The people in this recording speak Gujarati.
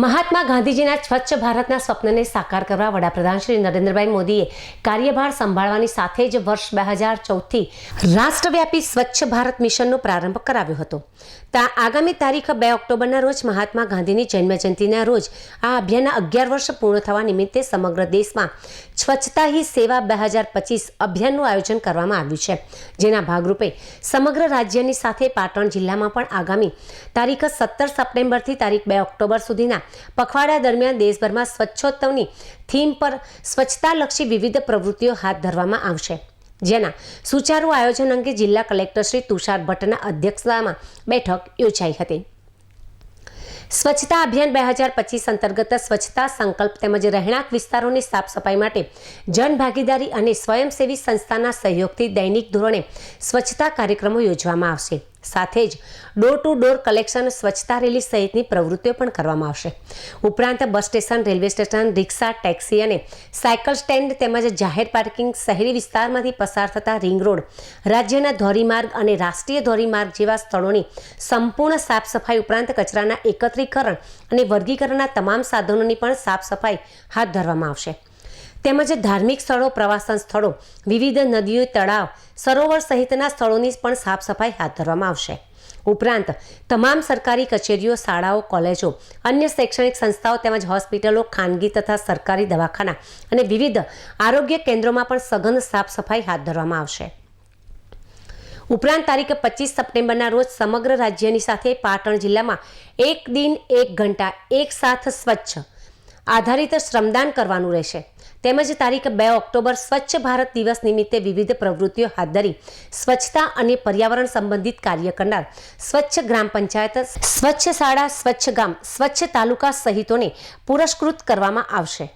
મહાત્મા ગાંધીજીના સ્વચ્છ ભારતના સ્વપ્નને સાકાર કરવા વડાપ્રધાન શ્રી નરેન્દ્રભાઈ મોદીએ કાર્યભાર સંભાળવાની સાથે જ વર્ષ બે હજાર ચૌદથી રાષ્ટ્રવ્યાપી સ્વચ્છ ભારત મિશનનો પ્રારંભ કરાવ્યો હતો. તા આગામી તારીખ બે ઓક્ટોબરના રોજ મહાત્મા ગાંધીની જન્મજયંતિના રોજ આ અભિયાનના અગિયાર વર્ષ પૂર્ણ થવા નિમિત્તે સમગ્ર દેશમાં સ્વચ્છતા હી સેવા બે હજાર પચીસ અભિયાનનું આયોજન કરવામાં આવ્યું છે. જેના ભાગરૂપે સમગ્ર રાજ્યની સાથે પાટણ જિલ્લામાં પણ આગામી તારીખ સત્તર સપ્ટેમ્બરથી તારીખ બે ઓક્ટોબર સુધીના પખવાડિયા દરમિયાન દેશભરમાં સ્વચ્છોત્સવની થીમ પર સ્વચ્છતાલક્ષી વિવિધ પ્રવૃત્તિઓ હાથ ધરવામાં આવશે. જેના સુચારુ આયોજન અંગે જિલ્લા કલેક્ટર શ્રી તુષાર ભટ્ટના અધ્યક્ષતામાં બેઠક યોજાઈ હતી. સ્વચ્છતા અભિયાન બે હજાર પચીસ અંતર્ગત સ્વચ્છતા સંકલ્પ તેમજ રહેણાંક વિસ્તારોની સાફ સફાઈ માટે જનભાગીદારી અને સ્વયંસેવી સંસ્થાના સહયોગથી દૈનિક ધોરણે સ્વચ્છતા કાર્યક્રમો યોજવામાં આવશે. સાથે જ ડોર ટુ ડોર કલેક્શન સ્વચ્છતા રેલી સહિતની પ્રવૃત્તિઓ પણ કરવામાં આવશે. ઉપરાંત bus station, railway station, rickshaw, taxi અને સાયકલ સ્ટેન્ડ તેમજ જાહેર પાર્કિંગ શહેરી વિસ્તારમાંથી પસાર થતા રિંગ રોડ, રાજ્યના ધોરીમાર્ગ અને રાષ્ટ્રીય ધોરીમાર્ગ જેવા સ્થળોની સંપૂર્ણ સાફ સફાઈ ઉપરાંત કચરાના એકત્રીકરણ અને વર્ગીકરણના તમામ સાધનોની પણ સાફ સફાઈ હાથ ધરવામાં આવશે. તેમજ ધાર્મિક સ્થળો, પ્રવાસન સ્થળો, વિવિધ નદીઓ, તળાવ, સરોવર સહિતના સ્થળોની પણ સાફ સફાઈ હાથ ધરવામાં આવશે. ઉપરાંત, તમામ સરકારી કચેરીઓ, શાળાઓ, કોલેજો, અન્ય શૈક્ષણિક સંસ્થાઓ તેમજ હોસ્પિટલો, ખાનગી તથા સરકારી દવાખાના અને વિવિધ આરોગ્ય કેન્દ્રોમાં પણ સઘન સાફ સફાઈ હાથ ધરવામાં આવશે. ઉપરાંત, તારીખ પચીસ સપ્ટેમ્બરના રોજ સમગ્ર રાજ્યની સાથે પાટણ જિલ્લામાં એક દિન, એક ઘંટા, એક સાથ સ્વચ્છ, આધારિત શ્રમદાન કરવાનું રહેશે. તેમજ તારીખ બે ઓક્ટોબર સ્વચ્છ ભારત દિવસ નિમિત્તે વિવિધ પ્રવૃત્તિઓ હાથ ધરી સ્વચ્છતા અને પર્યાવરણ સંબંધિત કાર્ય કરનાર સ્વચ્છ ગ્રામ પંચાયત, સ્વચ્છ શાળા, સ્વચ્છ ગામ, સ્વચ્છ તાલુકા સહિતોને પુરસ્કૃત કરવામાં આવશે.